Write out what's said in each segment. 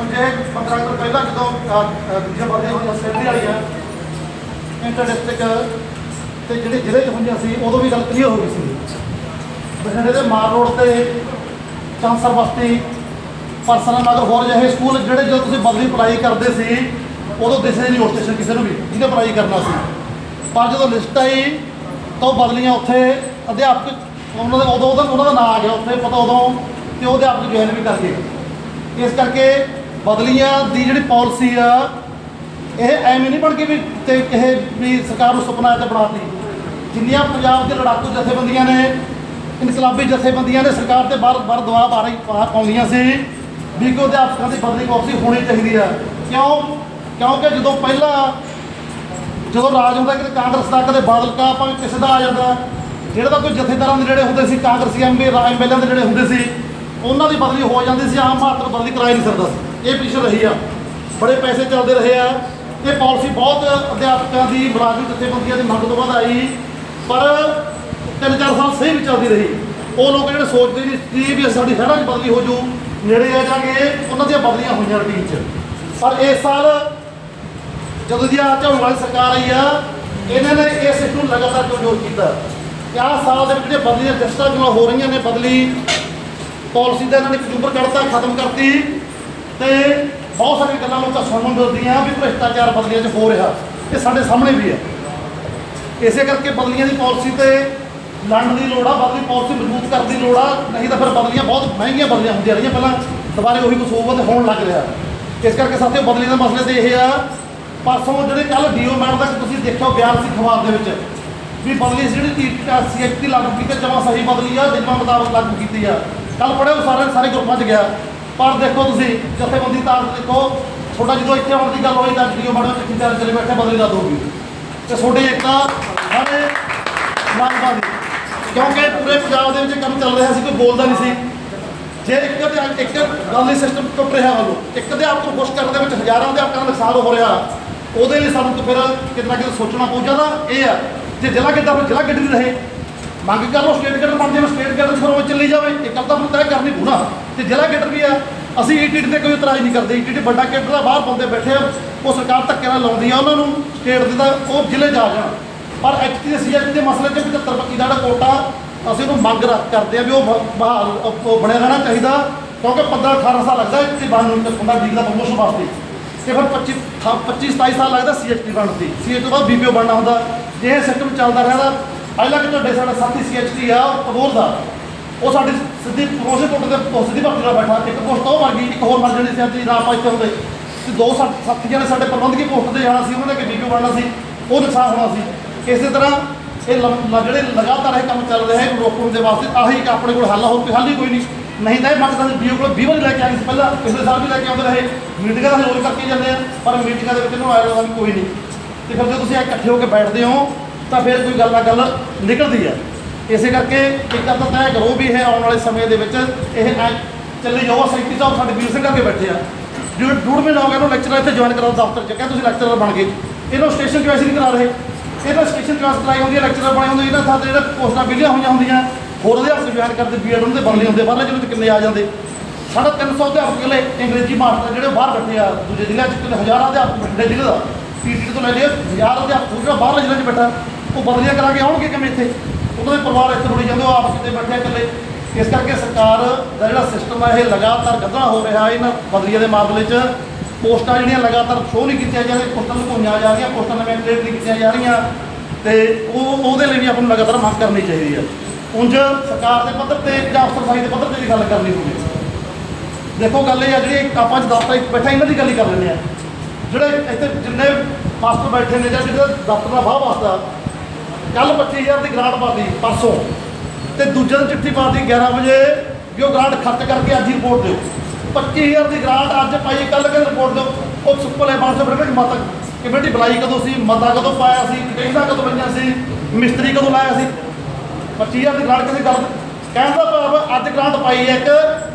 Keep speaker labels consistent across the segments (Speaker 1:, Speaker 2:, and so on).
Speaker 1: ਉਂਝ ਇਹ ਕੰਟਰੈਕਟਰ ਪਹਿਲਾਂ ਜਦੋਂ ਦੂਜੀਆਂ ਵਰਦੀਆਂ ਹੋਈਆਂ ਅਸੈਂਬਲੀ ਵਾਲੀਆਂ ਇੰਟਰ ਡਿਸਟ੍ਰਿਕਟ ਤੇ ਜਿਹੜੇ ਜ਼ਿਲ੍ਹੇ 'ਚ ਹੁੰਦੀਆਂ ਸੀ, ਉਦੋਂ ਵੀ ਗੱਲ ਕਲੀਅਰ ਹੋ ਗਈ ਸੀ। ਬਠਿੰਡੇ ਦੇ ਮਾਰ ਰੋਡ ਤੇ ਚਾਂਸਰ ਬਸਤੀ, ਪਰਸਨਲ ਨਗਰ ਹੋਰ ਜਿਹੇ ਸਕੂਲ ਜਿਹੜੇ ਜਦੋਂ ਤੁਸੀਂ ਬਦਲੀ ਅਪਲਾਈ ਕਰਦੇ ਸੀ, ਉਦੋਂ ਦਿਸਦੇ ਨਹੀਂ ਉਸ ਸਟੇਸ਼ਨ ਕਿਸੇ ਨੂੰ ਵੀ, ਜਿਹਨੇ ਅਪਲਾਈ ਕਰਨਾ ਸੀ। ਪਰ ਜਦੋਂ ਲਿਸਟ ਆਈ, ਤਾਂ ਉਹ ਬਦਲੀਆਂ ਉੱਥੇ ਅਧਿਆਪਕ, ਉਹਨਾਂ ਦੇ, ਉਦੋਂ ਉਦੋਂ ਉਹਨਾਂ ਦਾ ਨਾਂ ਆ ਗਿਆ ਉੱਥੇ, ਪਤਾ ਉਦੋਂ, ਤੇ ਉਹ ਅਧਿਆਪਕ ਜੁਆਇਨ ਵੀ ਕਰ ਗਏ। ਇਸ ਕਰਕੇ ਬਦਲੀਆਂ ਦੀ ਜਿਹੜੀ ਪਾਲਿਸੀ ਆ, ਇਹ ਐਵੇਂ ਨਹੀਂ ਬਣ ਕੇ ਵੀ ਤੇ ਕਿਸੇ ਵੀ ਸਰਕਾਰ ਨੂੰ ਸੁਪਨਾ ਤੇ ਬਣਾਤੀ। ਜਿੰਨੀਆਂ ਪੰਜਾਬ ਦੇ ਲੜਾਕੂ ਜਥੇਬੰਦੀਆਂ ਨੇ, ਇਨਕਲਾਬੀ ਜਥੇਬੰਦੀਆਂ ਨੇ ਸਰਕਾਰ ਤੇ ਬਾਰ ਬਾਰ ਦਬਾਅ ਪਾ ਰਹੀ ਪਾ- ਪਾਉਂਦੀਆਂ ਸੀ, ਵੀ ਕਿ ਅਧਿਆਪਕਾਂ ਦੀ ਬਦਲੀ ਪਾਲਿਸੀ ਹੋਣੀ ਚਾਹੀਦੀ ਆ। ਕਿਉਂ? ਕਿਉਂਕਿ ਜਦੋਂ ਪਹਿਲਾਂ ਜਦੋਂ ਰਾਜ ਹੁੰਦਾ ਕਿਤੇ ਕਾਂਗਰਸ ਦਾ, ਕਦੇ ਬਾਦਲ ਕਾ ਭਾਵੇਂ ਕਿਸੇ ਦਾ ਆ ਜਾਂਦਾ, ਜਿਹੜੇ ਤਾਂ ਕੋਈ ਜਥੇਦਾਰਾਂ ਦੇ ਜਿਹੜੇ ਹੁੰਦੇ ਸੀ, ਕਾਂਗਰਸੀ ਐਮਪੀ ਐਮਐਲਏ ਦੇ ਜਿਹੜੇ ਹੁੰਦੇ ਸੀ, ਉਹਨਾਂ ਦੀ ਬਦਲੀ ਹੋ ਜਾਂਦੀ ਸੀ, ਆਮ ਮਾਤਰ ਬਦਲੀ ਕਰਾਈ ਨਹੀਂ ਸਕਦਾ ਸੀ। ਇਹ ਪਿੱਛੇ ਰਹੀ ਆ। ਬੜੇ ਪੈਸੇ ਚੱਲਦੇ ਰਹੇ ਆ। ਇਹ ਪਾਲਿਸੀ ਬਹੁਤ ਅਧਿਆਪਕਾਂ ਦੀ ਮੁਲਾਜ਼ਮ ਜਥੇਬੰਦੀਆਂ ਦੀ ਮੰਗ ਤੋਂ ਬਾਅਦ ਆਈ। ਪਰ ਤਿੰਨ ਚਾਰ ਸਾਲ ਸਹੀ ਵੀ ਚੱਲਦੀ ਰਹੀ। ਉਹ ਲੋਕ ਜਿਹੜੇ ਸੋਚਦੇ ਨਹੀਂ ਸੀ ਵੀ ਸਾਡੀ ਸ਼ਹਿਰਾਂ 'ਚ ਬਦਲੀ ਹੋ ਜੂ, ਨੇੜੇ ਆ ਜਾਗੇ, ਉਹਨਾਂ ਦੀਆਂ ਬਦਲੀਆਂ ਹੋਈਆਂ ਰੂਟੀਨ 'ਚ। ਪਰ ਇਸ ਸਾਲ ਜਦੋਂ ਦੀ ਆ ਝਾੜੂ ਵਾਲੀ ਸਰਕਾਰ ਆਈ ਆ, ਇਹਨਾਂ ਨੇ ਇਸ ਨੂੰ ਲਗਾਤਾਰ ਕਮਜ਼ੋਰ ਕੀਤਾ। ਕਿ ਆਹ ਸਾਲ ਦੇ ਵਿੱਚ ਜਿਹੜੇ ਬਦਲੀਆਂ ਜਸਟਾਂ ਜਿਵੇਂ ਹੋ ਰਹੀਆਂ ਨੇ ਬਦਲੀ, ਪਾਲਿਸੀ ਦਾ ਇਹਨਾਂ ਨੇ ਕਜੂਬਰ ਕੱਢਤਾ, ਖਤਮ ਕਰਤੀ। ਤੇ ਬਹੁਤ ਸਾਰੀਆਂ ਗੱਲਾਂ ਲੋਕਾਂ ਸੁਣਨ ਨੂੰ ਮਿਲਦੀਆਂ ਵੀ ਭ੍ਰਿਸ਼ਟਾਚਾਰ ਬਦਲੀਆਂ 'ਚ ਹੋ ਰਿਹਾ ਇਹ ਸਾਡੇ ਸਾਹਮਣੇ ਵੀ ਹੈ। ਇਸੇ ਕਰਕੇ ਬਦਲੀਆਂ ਦੀ ਪਾਲਿਸੀ ਤੇ ਲੜਨ ਦੀ ਲੋੜ ਆ, ਬਦਲੀ ਪਾਲਿਸੀ ਮਜ਼ਬੂਤ ਕਰਨ ਦੀ ਲੋੜ ਆ, ਨਹੀਂ ਤਾਂ ਫਿਰ ਬਦਲੀਆਂ ਬਹੁਤ ਮਹਿੰਗੀਆਂ ਬਦਲੀਆਂ ਹੁੰਦੀਆਂ ਰਹੀਆਂ, ਪਹਿਲਾਂ ਦੁਬਾਰੇ ਉਹੀ ਕੁਛ ਹੋਊਗਾ ਤੇ ਹੋਣ ਲੱਗ ਰਿਹਾ। ਇਸ ਕਰਕੇ ਸਾਥੀਓ ਬਦਲੀ ਦੇ ਮਸਲੇ ਤੇ ਇਹ ਆ, ਪਰਸੋਂ ਜਿਹੜੇ ਕੱਲ ਡੀਓ ਮੈਡਮ ਤੱਕ ਤੁਸੀਂ ਦੇਖਿਓ ਬਿਆਨ ਸੀ ਖਵਾਬ ਦੇ ਵਿੱਚ, ਵੀ ਬਦਲੀ ਸੀ ਜਿਹੜੀ ਸੀਐਚਟੀ ਲਾਗੂ ਕੀਤੀ ਜਮਾ ਸਹੀ ਬਦਲੀ ਆ, ਜਿੰਨਾ ਮੁਤਾਬਕ ਲਾਗੂ ਕੀਤੀ ਆ। ਕੱਲ ਪੜਿਓ ਸਾਰੇ ਸਾਰੇ ਗਰੁੱਪਾਂ 'ਚ ਗਿਆ। ਪਰ ਦੇਖੋ ਤੁਸੀਂ, ਜਥੇਬੰਦੀ ਤਾਕਤ ਦੇਖੋ, ਤੁਹਾਡਾ ਜਦੋਂ ਇੱਥੇ ਆਉਣ ਦੀ ਗੱਲ ਹੋਈ ਤਾਂ ਡੀਓ ਮੈਡਮ ਚਿੱਠੀ ਤਿਆਰ ਚਲੇ ਬੈਠੇ ਬਦਲੀ ਦਾ ਦੋਗੀ ਗਈ ਤੇ ਤੁਹਾਡੇ ਇੱਕ ਸਾਰੇ ਮੰਗਦਾ ਕਿਉਂਕਿ ਪੂਰੇ ਪੰਜਾਬ ਦੇ ਵਿੱਚ ਕੰਮ ਚੱਲ ਰਿਹਾ ਸੀ, ਕੋਈ ਬੋਲਦਾ ਨਹੀਂ ਸੀ। ਜੇ ਇੱਕ ਅਧਿਆ- ਇੱਕ ਗੱਲ ਹੀ ਸਿਸਟਮ ਟੁੱਟ ਰਿਹਾ ਵੱਲੋਂ, ਇੱਕ ਅਧਿਆਪਕ ਨੂੰ ਖੁਸ਼ ਕਰਨ ਦੇ ਵਿੱਚ ਹਜ਼ਾਰਾਂ ਅਧਿਆਪਕਾਂ ਦਾ ਨੁਕਸਾਨ ਹੋ ਰਿਹਾ। ਉਹਦੇ ਲਈ ਸਾਨੂੰ ਫਿਰ ਕਿਤੇ ਨਾ ਕਿਤੇ ਸੋਚਣਾ ਪਊ, ਜ਼ਿਆਦਾ ਇਹ ਆ, ਜੇ ਜ਼ਿਲ੍ਹਾ ਕਿੱਦਾਂ ਫਿਰ ਜ਼ਿਲ੍ਹਾ ਕਿੱਡੀ ਰਹੇ। ਮੰਗ ਕਰ ਲਓ ਸਟੇਟ ਗੇਟਰ ਬਣ ਜਾਵੇ ਸਟੇਟ ਗੇਟਰ ਫਿਰ ਉਹ ਚੱਲੀ ਜਾਵੇ ਇਹ ਗੱਲ ਤਾਂ ਫਿਰ ਤੈਅ ਕਰਨੀ ਪੂਣਾ ਤੇ ਜ਼ਿਲ੍ਹਾ ਗੇਟਰ ਵੀ ਆ। ਅਸੀਂ ਈਟੀਟੀ ਤੇ ਕੋਈ ਇਤਰਾਜ਼ ਨਹੀਂ ਕਰਦੇ। ਈਟੀਟੀ ਵੱਡਾ ਗੇਟਰ ਦਾ ਬਾਹਰ ਬੰਦੇ ਬੈਠੇ ਆ। ਉਹ ਸਰਕਾਰ ਧੱਕੇ ਨਾਲ ਲਾਉਂਦੀ ਆ ਉਹਨਾਂ ਨੂੰ ਸਟੇਟ ਦੇ ਤਾਂ ਉਹ ਜ਼ਿਲ੍ਹੇ ਜਾ ਜਾਣ। ਪਰ ਐਚਟੀ ਦੇ ਸੀਐਚਟੀ ਦੇ ਮਸਲੇ 'ਚ 75 25 ਦਾ ਜਿਹੜਾ ਕੋਟਾ, ਅਸੀਂ ਉਹਨੂੰ ਮੰਗ ਰੱਖ ਕਰਦੇ ਆ ਵੀ ਉਹ ਬਹਾਲ ਬਣਿਆ ਰਹਿਣਾ ਚਾਹੀਦਾ। ਕਿਉਂਕਿ 15 18 ਸਾਲ ਲੱਗਦਾ ਇੱਥੇ ਬਣਨ ਨੂੰ ਹੁੰਦਾ ਡੀਗ ਦਾ ਪ੍ਰਮੋਸ਼ਨ ਵਾਸਤੇ। ਤੇ ਫਿਰ 25 ਥਾ- 25 27 ਸਾਲ ਲੱਗਦਾ ਸੀਐਚਟੀ ਬਣਨ ਦੀ ਸੀਐਚ ਤੋਂ ਬਾਅਦ ਬੀਪੀਓ ਬਣਨਾ ਹੁੰਦਾ। ਜੇ ਇਹ ਸਿਸਟਮ ਚੱਲਦਾ ਰਹਿੰਦਾ ਪਹਿਲਾਂ ਕਿ ਤੁਹਾਡੇ ਸਾਡਾ ਸਾਥੀ ਸੀਐਚਟੀ ਆ ਉਹ ਦਾ। ਉਹ ਸਾਡੀ ਸਿੱਧੀ ਪ੍ਰਮੋਸ਼ਨ ਪੁੱਟ ਦੇ ਉਹ ਸਿੱਧੀ ਭਰਤੀ ਨਾਲ ਬੈਠਾ। ਇੱਕ ਪੋਸਟ ਉਹ ਮਰ ਗਈ ਇੱਕ ਹੋਰ ਮਰ ਜਾਣੀ ਸੀ ਅੱਜ ਨਾ ਆਪਾਂ ਇੱਥੇ ਹੁੰਦੇ। ਤੇ ਦੋ ਸਾ- ਸਾਥੀਆਂ ਨੇ ਸਾਡੇ ਪ੍ਰਬੰਧਕੀ ਪੋਸਟ ਤੇ ਜਾਣਾ ਸੀ ਉਹਨਾਂ ਦੇ ਕਿ ਵੀਡੀਓ ਬਣਨਾ ਸੀ। ਉਹ ਨੁਕਸਾਨ ਹੋਣਾ ਸੀ। ਇਸੇ ਤਰ੍ਹਾਂ ਇਹ ਲੰ- ਜਿਹੜੇ ਲਗਾਤਾਰ ਇਹ ਕੰਮ ਚੱਲ ਰਿਹਾ ਹੈ ਰੋਕਣ ਦੇ ਵਾਸਤੇ ਆਹੀ ਇੱਕ ਆਪਣੇ ਕੋਲ ਹੱਲ ਆ, ਹੋਰ ਕੋਈ ਹੱਲ ਹੀ ਕੋਈ ਨਹੀਂ। ਨਹੀਂ ਤਾਂ ਇਹ ਮੰਗਦਾ ਸੀ ਬੀਓ ਕੋਲ 20 ਵਾਰੀ ਲੈ ਕੇ ਆਏ ਸੀ ਪਹਿਲਾਂ ਪਿਛਲੇ ਸਾਲ ਵੀ ਲੈ ਕੇ ਆਉਂਦੇ ਰਹੇ। ਮੀਟਿੰਗਾਂ ਤਾਂ ਰੋਜ਼ ਕਰਕੇ ਜਾਂਦੇ ਆ ਪਰ ਮੀਟਿੰਗਾਂ ਦੇ ਵਿੱਚ ਇਹਨੂੰ ਆਇਆ ਵੀ ਕੋਈ ਨਹੀਂ। ਤੇ ਫਿਰ ਜੇ ਤੁਸੀਂ ਇਕੱਠੇ ਹੋ ਕੇ ਬੈਠਦੇ ਹੋ ਤਾਂ ਫਿਰ ਕੋਈ ਗੱਲ ਨਾ ਗੱਲ ਨਿਕਲਦੀ ਆ। ਇਸੇ ਕਰਕੇ ਇੱਕ ਤਾਂ ਤੈਅ ਕਰੋ ਵੀ ਇਹ ਆਉਣ ਵਾਲੇ ਸਮੇਂ ਦੇ ਵਿੱਚ ਇਹ ਚੱਲੇ ਜਾਓ ਸੈਕਟਰੀ ਸਾਹਿਬ ਸਾਡੇ ਵੀਰ ਸਿੰਘ ਕਰਕੇ ਬੈਠੇ ਆ। ਡੂੜ ਡੂੜ ਲੋਕ ਇਹਨੂੰ ਲੈਕਚਰ ਇੱਥੇ ਜੁਆਇਨ ਕਰਾਓ ਦਫ਼ਤਰ ਚ ਕਹਿੰਦੇ ਤੁਸੀਂ ਲੈਕਚਰਰ ਬਣ ਗਏ। ਇਹਨੂੰ ਸਟੇਸ਼ਨ ਕਿਉਂ ਨਹੀਂ ਕਰਾ ਰਹੇ। ਇਹਨਾਂ ਸਟੇਸ਼ਨ ਕਲਾਸ ਕਰਾਈ ਹੁੰਦੀ ਹੈ ਲੈਕਚਰਰ ਬਣੇ ਹੁੰਦੇ ਇਹਨਾਂ ਸਾਡੇ ਜਿਹੜੇ ਪੋਸਟਾਂ ਵਿਲੀਆਂ ਹੋਈਆਂ ਹੁੰਦੀਆਂ। ਹੋਰ ਅਧਿਆਪਕ ਜੁਆਇਨ ਕਰਦੇ ਬੀਐਡ ਉਹਨਾਂ ਦੇ ਬਣਲੇ ਹੁੰਦੇ, ਬਾਹਰਲੇ ਜ਼ਿਲ੍ਹੇ ਚ ਕਿੰਨੇ ਆ ਜਾਂਦੇ। ਸਾਡਾ 300 ਅਧਿਆਪਕ ਇਕੱਲੇ ਅੰਗਰੇਜ਼ੀ, ਮਾਸਟਰ ਜਿਹੜੇ ਬਾਹਰ ਬੈਠੇ ਆ ਦੂਜੇ ਜ਼ਿਲ੍ਹਿਆਂ ਚ, ਕਿਤੇ ਹਜ਼ਾਰਾਂ ਅਧਿਆਪਕ ਬੈਠੇ ਜ਼ਿਲ੍ਹੇ ਦਾ। ਪੀਟੀ ਤੋਂ ਲੈ ਲਿਆ ਹਜ਼ਾਰ ਅਧਿਆਪਕ ਜਿਹੜਾ ਬਾਹਰਲੇ ਜ਼ਿਲ੍ਹੇ ਚ ਬੈਠਾ। ਉਹ ਬਦਲੀਆਂ ਕਰਾ ਕੇ ਆਉਣਗੇ ਕਿਵੇਂ ਇੱਥੇ? ਉਹਨਾਂ ਦੇ ਪਰਿਵਾਰ ਇੱਥੇ ਰੁੜੀ ਜਾਂਦੇ, ਉਹ ਆਪਸ ਕਿਤੇ ਬੈਠੇ ਆ ਇਕੱਲੇ। ਇਸ ਕਰਕੇ ਸਰਕਾਰ ਦਾ ਜਿਹੜਾ ਸਿਸਟਮ ਹੈ ਇਹ ਲਗਾਤਾਰ ਗੰਦਾ ਹੋ ਰਿਹਾ ਇਹਨਾਂ ਬਦਲੀਆਂ ਦੇ ਮਾਮਲੇ 'ਚ। ਪੋਸਟਾਂ ਜਿਹੜੀਆਂ ਲਗਾਤਾਰ ਸ਼ੋਅ ਨਹੀਂ ਕੀਤੀਆਂ ਜਾ ਰਹੀਆਂ, ਪੋਸਟਾਂ ਲੁਕਾਈਆਂ ਜਾ ਰਹੀਆਂ, ਪੋਸਟਾਂ ਨਵੇਂ ਕ੍ਰੀਏਟ ਨਹੀਂ ਕੀਤੀਆਂ ਜਾ ਰਹੀਆਂ। ਤੇ ਉਹ ਉਹਦੇ ਲਈ ਵੀ ਆਪਾਂ ਨੂੰ ਲਗਾਤਾਰ ਮੰਗ ਕਰਨੀ ਚਾਹੀਦੀ ਹੈ ਉਂਝ ਸਰਕਾਰ ਦੇ ਪੱਧਰ ਤੇ ਜਾਂ ਅਫਸਰਸ਼ਾਹੀ ਦੇ ਪੱਧਰ ਤੇ ਵੀ ਗੱਲ ਕਰਨੀ ਹੋਵੇ। ਦੇਖੋ, ਗੱਲ ਇਹ ਆ, ਜਿਹੜੀ ਆਪਾਂ ਚ ਦਫ਼ਤਰ ਵਿੱਚ ਬੈਠਾ, ਇਹਨਾਂ ਦੀ ਗੱਲ ਹੀ ਕਰ ਲੈਂਦੇ ਆ। ਜਿਹੜੇ ਇੱਥੇ ਜਿੰਨੇ ਮਾਸਟਰ ਬੈਠੇ ਨੇ ਜਾਂ ਜਿਹੜੇ ਦਫ਼ਤਰ ਦਾ ਵਾਹ ਵਾਸਤਾ ਕੱਲ 25000 ਦੀ ਗ੍ਰਾਂਟ ਪਾਤੀ, ਪਰਸੋਂ। ਤੇ ਦੂਜੇ ਦਿਨ ਚਿੱਠੀ ਪਾਤੀ 11 ਵਜੇ ਵੀ ਉਹ ਗ੍ਰਾਂਟ ਖਰਚ ਕਰਕੇ ਅੱਜ ਹੀ ਰਿਪੋਰਟ ਦਿਓ। 25000 ਦੀ ਗ੍ਰਾਂਟ ਅੱਜ ਪਾਈ ਕੱਲ ਕਹਿੰਦੇ ਰਿਪੋਰਟ ਦਿਓ। ਉਹ ਸੁਪਰ ਹੈ ਬਾਂਸ ਬਰੇਟ ਮਤਾ, ਕਮੇਟੀ ਬੁਲਾਈ ਕਦੋਂ ਸੀ? ਮਤਾ ਕਦੋਂ ਪਾਇਆ ਸੀ? ਕਹਿੰਦਾ ਕਦੋਂ ਪਈਆਂ ਸੀ? ਮਿਸਤਰੀ ਕਦੋਂ ਲਾਇਆ ਸੀ? 25000 ਦੀ ਗ੍ਰਾਂਟ ਕਿਸੇ ਗੱਲ ਕਹਿੰਦਾ ਭਾਵ ਅੱਜ ਗ੍ਰਾਂਟ ਪਾਈ ਹੈ ਇੱਕ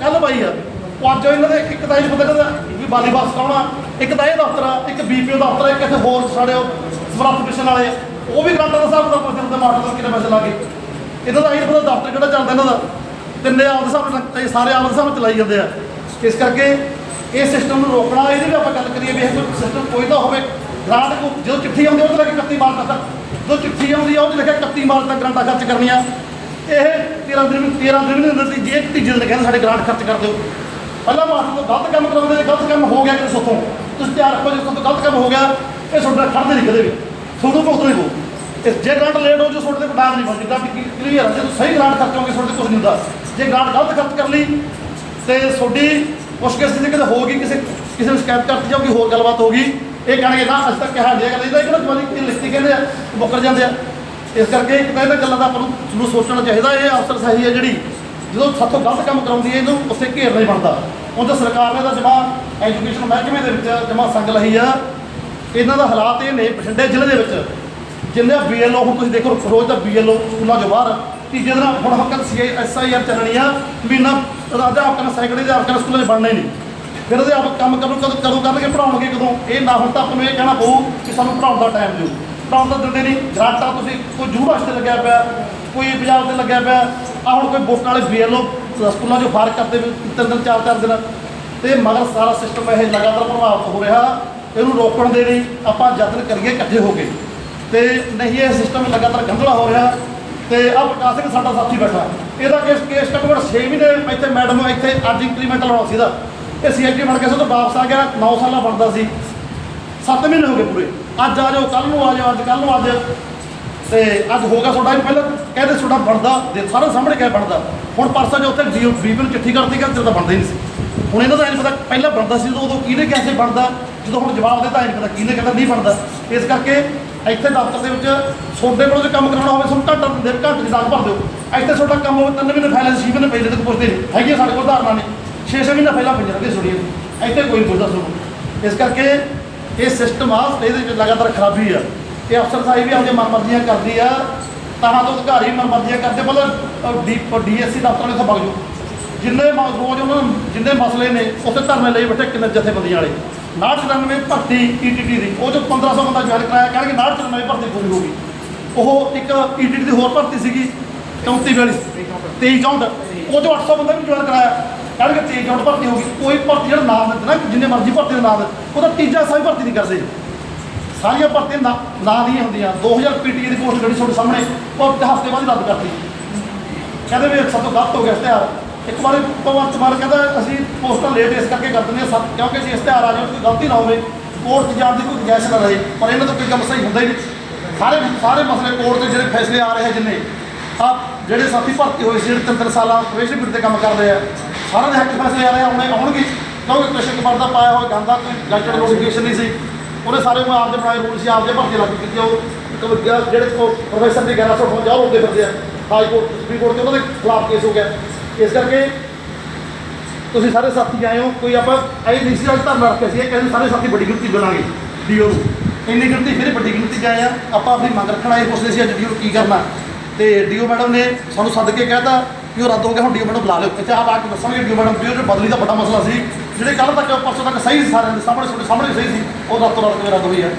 Speaker 1: ਕੱਲ ਪਾਈ ਆ। ਉਹ ਅੱਜ ਇਹਨਾਂ ਦੇ ਇੱਕ ਤਾਂ ਇਹ ਪਤਾ ਕਹਿੰਦਾ ਵੀ ਬਾਲੀ ਬਾਸ ਕੌਣਾ ਇੱਕ ਤਾਂ ਇਹ ਦਫ਼ਤਰ ਆ, ਇੱਕ ਬੀਪੀਓ ਦਫ਼ਤਰ ਆ, ਇੱਕ ਹੋਰ ਸਾਡੇ ਉਹ ਸਮਰੱਥ ਮਿਸ਼ਨ ਵਾਲੇ। ਉਹ ਵੀ ਗ੍ਰਾਂਟਾਂ ਦਾ ਹਿਸਾਬ ਦਾ ਪੁੱਛਦੇ ਹੁੰਦੇ ਮਾਸਟਰ ਤੋਂ ਕਿੰਨੇ ਪੈਸੇ ਲਾਗੇ ਇਹਨਾਂ ਦਾ ਇਹ ਪਤਾ ਦਫ਼ਤਰ ਕਿਹੜਾ ਚੱਲਦਾ ਇਹਨਾਂ ਦਾ। ਤਿੰਨੇ ਆਪਦੇ ਹਿਸਾਬ ਨਾਲ ਸਾਰੇ ਆਪਦੇ ਹਿਸਾਬ ਨਾਲ ਚਲਾਈ ਜਾਂਦੇ ਆ। ਇਸ ਕਰਕੇ ਇਹ ਸਿਸਟਮ ਨੂੰ ਰੋਕਣਾ, ਇਹਦੀ ਵੀ ਆਪਾਂ ਗੱਲ ਕਰੀਏ ਵੀ ਇਹ ਸਿਸਟਮ ਕੋਈ ਤਾਂ ਹੋਵੇ। ਗ੍ਰਾਂਟ ਕੋ ਜਦੋਂ ਚਿੱਠੀ ਆਉਂਦੀ ਉਹਦੇ ਲੱਗੇ 31 ਮਾਰਚ ਤੱਕ। ਜਦੋਂ ਚਿੱਠੀ ਆਉਂਦੀ ਆ, ਉਹਦੇ ਲਿਖਿਆ 31 ਮਾਰਚ ਤੱਕ ਗ੍ਰਾਂਟਾਂ ਖਰਚ ਕਰਨੀਆਂ। ਇਹ 13 ਦਿਨ 13 ਦਿਨ ਦੇ ਅੰਦਰ ਦੀ ਜੇ ਤੀਜੇ ਦਿਨ ਕਹਿੰਦੇ ਸਾਡੇ ਗ੍ਰਾਂਟ ਖਰਚ ਕਰ ਦਿਓ। ਪਹਿਲਾਂ ਮਾਸਟਰ ਤੋਂ ਗਲਤ ਕੰਮ ਕਰਾਉਂਦੇ ਜੇ ਗਲਤ ਕੰਮ ਹੋ ਗਿਆ ਕਿਸੇ ਸੋਥੋਂ। ਤੁਸੀਂ ਤਿਆਰ ਰੱਖੋ ਜੇ ਸੋਥੋਂ ਗਲਤ ਕੰਮ ਹੋ ਗਿਆ, ਇਹ ਤੁਹਾਡਾ ਖੜਦੇ ਨਹੀਂ ਕਦੇ ਵੀ। ਤੁਹਾਨੂੰ ਭੁਗਤ ਨਹੀਂ ਪਊ। ਇਸ ਜੇ ਗ੍ਰਾਂਟ ਲੇਟ ਹੋ ਜੋ ਤੁਹਾਡੇ ਤੇ ਪਟਾਕ ਨਹੀਂ ਬਣਦੀ। ਗ੍ਰਾਂਟ ਕਲੀਅਰ ਜੇ ਤੁਸੀਂ ਸਹੀ ਗ੍ਰਾਂਟ ਖਰਚੋਗੇ ਤੁਹਾਡੇ ਤੇ ਕੁਝ ਨਹੀਂ ਹੁੰਦਾ। ਜੇ ਗ੍ਰਾਂਟ ਗਲਤ ਖਰਚ ਕਰ ਲਈ, ਤੇ ਤੁਹਾਡੀ ਮੁਸ਼ਕਿਲ ਸਥਿਤੀ ਕਿਤੇ ਹੋਗੀ ਕਿਸੇ ਕਿਸੇ ਨੂੰ ਸ਼ਿਕਾਇਤ ਕਰਤੀ ਜਾਊਗੀ, ਹੋਰ ਗੱਲਬਾਤ ਹੋਗੀ ਇਹ ਕਹਿਣਗੇ, ਨਾ, ਅੱਜ ਤੱਕ ਕਿਹਾ ਜਾਏਗਾ ਇਹਦਾ ਕਿਹੜਾ ਜਵਾਨੀ ਕੀ ਲਿਖਤੀ ਕਹਿੰਦੇ ਆ ਮੁੱਕਰ ਜਾਂਦੇ ਆ। ਇਸ ਕਰਕੇ ਇੱਕ ਤਾਂ ਇਹਨਾਂ ਗੱਲਾਂ ਦਾ ਆਪਾਂ ਨੂੰ ਸੋਚਣਾ ਚਾਹੀਦਾ। ਇਹ ਅਫਸਰ ਸਹੀ ਹੈ ਜਿਹੜੀ ਜਦੋਂ ਸਾਥੋਂ ਗਲਤ ਕੰਮ ਕਰਾਉਂਦੀ ਹੈ, ਇਹਨੂੰ ਉਸੇ ਘੇਰ ਨਹੀਂ ਬਣਦਾ। ਉਹ ਤਾਂ ਸਰਕਾਰ ਨੇ ਤਾਂ ਜਮਾ ਐਜੂਕੇਸ਼ਨ ਮਹਿਕਮੇ ਦੇ ਵਿੱਚ ਜਮਾ ਸੰਗ ਲਈ ਆ। ਇਹਨਾਂ ਦਾ ਹਾਲਾਤ ਇਹ ਨੇ ਬਠਿੰਡੇ ਜ਼ਿਲ੍ਹੇ ਦੇ ਵਿੱਚ। ਜਿੰਨੇ ਬੀਐਲਓ ਹੁਣ ਤੁਸੀਂ ਦੇਖੋ, ਰੋਜ਼ ਦਾ ਬੀਐਲਓ ਸਕੂਲਾਂ ਚੋਂ ਬਾਹਰ। ਤੀਜੇ ਦਿਨ ਹੁਣ ਹੱਕਤ ਸੀ ਐਸਆਈਆਰ ਚੱਲਣੀ ਆ। ਵੀ ਨਾ ਰਾਜਾ ਆਪਣਾ ਸੈਕਟਰੀ ਦੇ ਆਪਣਾ ਸਕੂਲਾਂ 'ਚ ਬਣਨਾ ਹੀ ਨਹੀਂ। ਫਿਰ ਉਹਦੇ ਆਪ ਕੰਮ ਕਰੂ ਕਦੋਂ ਕਦੋਂ ਕਰਨਗੇ ਪੜਾਉਣਗੇ ਕਦੋਂ? ਇਹ ਨਾ ਹੁਣ ਤਾਂ ਆਪਾਂ ਨੂੰ ਇਹ ਕਹਿਣਾ ਪਊ ਕਿ ਸਾਨੂੰ ਪੜਾਉਣ ਦਾ ਟਾਈਮ ਦਿਓ। ਪੜਾਉਣ ਦਾ ਦਿੰਦੇ ਨਹੀਂ। ਗ੍ਰਾਂਟਾਂ ਤੁਸੀਂ, ਕੋਈ ਜੂਹ ਵਾਸਤੇ ਲੱਗਿਆ ਪਿਆ, ਕੋਈ ਪੰਜਾਬ ਤੇ ਲੱਗਿਆ ਪਿਆ। ਆ ਹੁਣ ਕੋਈ ਵੋਟਾਂ ਵਾਲੇ ਬੀਐਲਓ ਸਕੂਲਾਂ 'ਚੋਂ ਫਾਰਗ ਕਰਦੇ ਵੀ ਤਿੰਨ ਦਿਨ, ਚਾਰ ਚਾਰ ਦਿਨ। ਤੇ ਮਗਰ ਸਾਰਾ ਸਿਸਟਮ ਇਹ ਲਗਾਤਾਰ ਪ੍ਰਭਾਵਿਤ ਹੋ ਰਿਹਾ। ਇਹਨੂੰ ਰੋਕਣ ਦੇ ਲਈ ਆਪਾਂ ਯਤਨ ਕਰੀਏ ਇਕੱਠੇ ਹੋ ਕੇ। ਤੇ ਨਹੀਂ, ਇਹ ਸਿਸਟਮ ਲਗਾਤਾਰ ਗੰਧਲਾ ਹੋ ਰਿਹਾ ਤੇ ਆ ਪ੍ਰਕਾਸ਼ ਸਿੰਘ ਸਾਡਾ ਸਾਥੀ ਬੈਠਾ। ਇਹਦਾ ਕੇਸ ਕੇਸ ਘੱਟੋ ਘੱਟ 6 ਮਹੀਨੇ ਇੱਥੇ ਮੈਡਮ ਇੱਥੇ ਅੱਜ ਇੰਕਰੀਮੈਂਟ ਲਾਉਣਾ ਸੀ ਇਹਦਾ ਇਹ ਸੀਆਈਟੀ ਬਣ ਕੇ ਸੋ ਤੋਂ ਵਾਪਸ ਆ ਗਿਆ 9 ਸਾਲਾਂ ਬਣਦਾ ਸੀ। 7 ਮਹੀਨੇ ਹੋ ਗਏ ਪੂਰੇ। ਅੱਜ ਆ ਜਾਓ ਕੱਲ ਨੂੰ ਆ ਜਾਓ, ਅੱਜ ਕੱਲ ਨੂੰ ਅੱਜ ਤੇ ਅੱਜ ਹੋ ਗਿਆ ਤੁਹਾਡਾ ਵੀ ਪਹਿਲਾਂ ਕਹਿੰਦੇ ਤੁਹਾਡਾ ਬਣਦਾ ਦੇ ਸਾਰੇ ਸਾਹਮਣੇ ਕਿਹਾ ਬਣਦਾ? ਹੁਣ ਪਰਸੋਂ ਜੋ ਉੱਥੇ ਡੀਓ ਬੀਬੀ ਨੂੰ ਚਿੱਠੀ ਕਰਦੀ ਕਹਿੰਦੇ ਤਾਂ ਬਣਦਾ ਹੀ ਨਹੀਂ ਸੀ। ਹੁਣ ਇਹਨਾਂ ਦਾ ਇਹ ਪਤਾ, ਪਹਿਲਾਂ ਬਣਦਾ ਸੀ, ਉਦੋਂ ਕਿਹਨੇ ਕਿਹਾ ਸੀ ਬਣਦਾ? ਜਦੋਂ ਹੁਣ ਜਵਾਬ ਦਿੱਤਾ ਇਹ ਪਤਾ ਕਿਹਨੇ ਕਹਿੰਦਾ ਨਹੀਂ ਬਣਦਾ। ਇਸ ਕਰਕੇ ਇੱਥੇ ਦਫ਼ਤਰ ਦੇ ਵਿੱਚ ਤੁਹਾਡੇ ਕੋਲੋਂ ਜੇ ਕੰਮ ਕਰਾਉਣਾ ਹੋਵੇ, ਤੁਹਾਨੂੰ ਘੱਟ ਦਿੰਦੇ ਵੀ ਦੀ ਦਾਗ ਭਰ ਦਿਓ। ਇੱਥੇ ਤੁਹਾਡਾ ਕੰਮ ਹੋਵੇ, ਤਿੰਨ ਮਹੀਨੇ ਫਾਈਲ ਛੇ ਮਹੀਨੇ ਪਹਿਲੇ ਤੱਕ ਪੁੱਛਦੇ ਨਹੀਂ। ਹੈਗੀ ਸਾਡੇ ਕੋਲ ਧਾਰਨਾ ਨੇ 6-6 ਮਹੀਨੇ ਪਹਿਲਾਂ ਪਈਆਂ ਰਹਿੰਦੇ ਇੱਥੇ ਕੋਈ ਨਹੀਂ ਪੁੱਛਦਾ ਤੁਹਾਨੂੰ। ਇਸ ਕਰਕੇ ਇਹ ਸਿਸਟਮ ਆ ਇਹਦੇ ਵਿੱਚ ਲਗਾਤਾਰ ਖਰਾਬੀ ਆ। ਇਹ ਅਫਸਰ ਸਾਹਿਬ ਵੀ ਆਪਣੀ ਮਨਮਰਜ਼ੀਆਂ ਕਰਦੀ ਆ, ਤਾਂ ਤੋਂ ਅਧਿਕਾਰੀ ਮਨਮਰਜ਼ੀਆਂ ਕਰਦੇ ਪਹਿਲਾਂ ਡੀ ਡੀਐਸਸੀ ਦਫ਼ਤਰ ਨੇ ਉੱਥੇ ਵਗ ਜਾਓ। ਜਿੰਨੇ ਮ- ਰੋਜ਼ ਉਹਨਾਂ ਨੂੰ, ਜਿੰਨੇ ਮਸਲੇ ਨੇ, ਉੱਥੇ ਧਰਨੇ ਲਈ ਬੈਠੇ ਕਿੰਨੇ ਜਥੇਬੰਦੀਆਂ ਵਾਲੇ। 994 ਭਰਤੀ ਈਟੀਟੀ ਦੀ। ਉਹ ਜੋ 1500 ਬੰਦਾ ਜੁਆਇਨ ਕਰਾਇਆ, ਕਹਿਣਗੇ 994 ਭਰਤੀ ਪੂਰੀ ਹੋ ਗਈ। ਉਹ ਇੱਕ ਈਟੀਟੀ ਦੀ ਹੋਰ ਭਰਤੀ ਸੀਗੀ 34 42 23 ਚੌਂਹਠ। ਉਹ ਜੋ 800 ਬੰਦਾ ਵੀ ਜੁਆਇਨ ਕਰਾਇਆ, ਕਹਿਣਗੇ 23 ਚੌਂਹਠ ਭਰਤੀ ਹੋ ਗਈ। ਕੋਈ ਭਰਤੀ ਜਿਹੜਾ ਨਾਮ ਦਿੱਤਾ ਨਾ, ਜਿੰਨੇ ਮਰਜ਼ੀ ਭਰਤੀ ਦਾ ਨਾਮ ਦੇ, ਉਹਦਾ ਤੀਜਾ ਸਾਈ ਭਰਤੀ ਨਹੀਂ ਕਰਦੇ। ਸਾਰੀਆਂ ਭਰਤੀਆਂ ਨਾ, ਨਾਂ ਦੀਆਂ ਹੁੰਦੀਆਂ। 2000 ਪੀਟੀਏ ਦੀ ਪੋਸਟ ਜਿਹੜੀ ਤੁਹਾਡੇ ਸਾਹਮਣੇ, ਉਹ ਹਫ਼ਤੇ ਬਾਅਦ ਹੀ ਰੱਦ ਕਰਤੀ। ਕਹਿੰਦੇ ਵੀ ਸਭ ਤੋਂ ਗਲਤ ਹੋ ਗਿਆ ਇਸ਼ਤਿਹਾਰ ਇੱਕ ਵਾਰੀ ਭਗਵੰਤ ਮਾਨ ਕਹਿੰਦਾ ਅਸੀਂ ਪੋਸਟਾਂ ਲੇਟ ਇਸ ਕਰਕੇ ਕਰ ਦਿੰਦੇ ਹਾਂ ਸਭ ਕਿਉਂਕਿ ਜੇ ਇਸ਼ਤਿਹਾਰ ਆ ਜਾਵੇ ਕੋਈ ਗਲਤੀ ਨਾ ਹੋਵੇ। ਕੋਰਟ 'ਚ ਜਾਣ ਦੀ ਕੋਈ ਗੁੰਜਾਇਸ਼ ਨਾ ਰਹੇ, ਪਰ ਇਹਨਾਂ ਤੋਂ ਕੋਈ ਕੰਮ ਸਹੀ ਹੁੰਦਾ ਹੀ ਨਹੀਂ। ਸਾਰੇ ਸਾਰੇ ਮਸਲੇ ਕੋਰਟ ਦੇ ਜਿਹੜੇ ਫੈਸਲੇ ਆ ਰਹੇ ਆ ਜਿੰਨੇ ਆ ਜਿਹੜੇ ਸਾਥੀ ਭਰਤੀ ਹੋਏ ਸੀ, ਜਿਹੜੇ ਤਿੰਨ ਤਿੰਨ ਸਾਲਾਂ ਪ੍ਰਵੇਸ਼ ਪੀੜ ਤੇ ਕੰਮ ਕਰਦੇ ਆ, ਸਾਰਿਆਂ ਦੇ ਹੱਕ ਫੈਸਲੇ ਆ ਰਹੇ ਆ, ਆਉਣੇ ਆਉਣਗੇ। ਕਿਉਂਕਿ ਕ੍ਰਿਸ਼ਨ ਕੁਮਾਰ ਦਾ ਪਾਇਆ ਹੋਇਆ ਗੰਦਾ ਕੋਈ ਗਾਜਟ ਨੋਟੀਫਿਕੇਸ਼ਨ ਨਹੀਂ ਸੀ। ਉਹਨੇ ਸਾਰੇ ਮੈਂ ਆਪਦੇ ਬਣਾਏ ਰੂਲ ਸੀ, ਆਪਦੇ ਭਰਤੀ ਲਾਗੂ ਕੀਤੀ, ਉਹ ਜਿਹੜੇ ਪ੍ਰੋਫੈਸਰ ਦੀ 1100 ਜਾਓ ਉੱਤੇ ਫਿਰਦੇ ਆ। ਹਾਈ ਕੋਰਟ ਸੁਪਰੀਮ ਕੋਰਟ ਤੇ ਉਹਨਾਂ ਦੇ ਖਿਲਾਫ ਕੇਸ ਹੋ ਗਿਆ। ਇਸ ਕਰਕੇ ਤੁਸੀਂ ਸਾਰੇ ਸਾਥੀ ਆਏ ਹੋ, ਕੋਈ ਆਪਾਂ ਆਈ ਨਹੀਂ ਸੀ, ਅੱਜ ਧਰਨਾ ਰੱਖਿਆ ਸੀ ਕਹਿੰਦੇ ਸਾਰੇ ਸਾਥੀ ਵੱਡੀ ਗਿਣਤੀ ਬਣਾਂਗੇ, ਡੀਓ ਨੂੰ। ਇੰਨੀ ਗਿਣਤੀ ਫਿਰ ਵੱਡੀ ਗਿਣਤੀ 'ਚ ਆਏ ਆ, ਆਪਾਂ ਆਪਣੀ ਮੰਗ ਰੱਖਣ ਆਏ, ਪੁੱਛਦੇ ਸੀ ਅੱਜ ਡੀਓ ਕੀ ਕਰਨਾ। ਤੇ ਡੀਓ ਮੈਡਮ ਨੇ ਸਾਨੂੰ ਸੱਦ ਕੇ ਕਹਿਤਾ ਕਿ ਉਹ ਰੱਦ ਹੋ ਗਿਆ, ਹੁਣ ਡੀਓ ਮੈਡਮ ਬੁਲਾ ਲਿਓ। ਇੱਥੇ ਆਪ ਆ ਕੇ ਦੱਸਾਂਗੇ ਡੀਓ ਮੈਡਮ, ਡੀਓ ਬਦਲੀ ਦਾ ਵੱਡਾ ਮਸਲਾ ਸੀ, ਜਿਹੜੇ ਕੱਲ ਤੱਕ, ਪਰਸੋਂ ਤੱਕ ਸਹੀ ਸੀ ਸਾਰਿਆਂ ਦੇ, ਸਾਹਮਣੇ ਤੁਹਾਡੇ ਸਾਹਮਣੇ ਸਹੀ ਸੀ, ਉਹ ਰਾਤੋਂ ਰਾਤ ਕਿਵੇਂ ਰੱਦ ਹੋਈ ਹੈ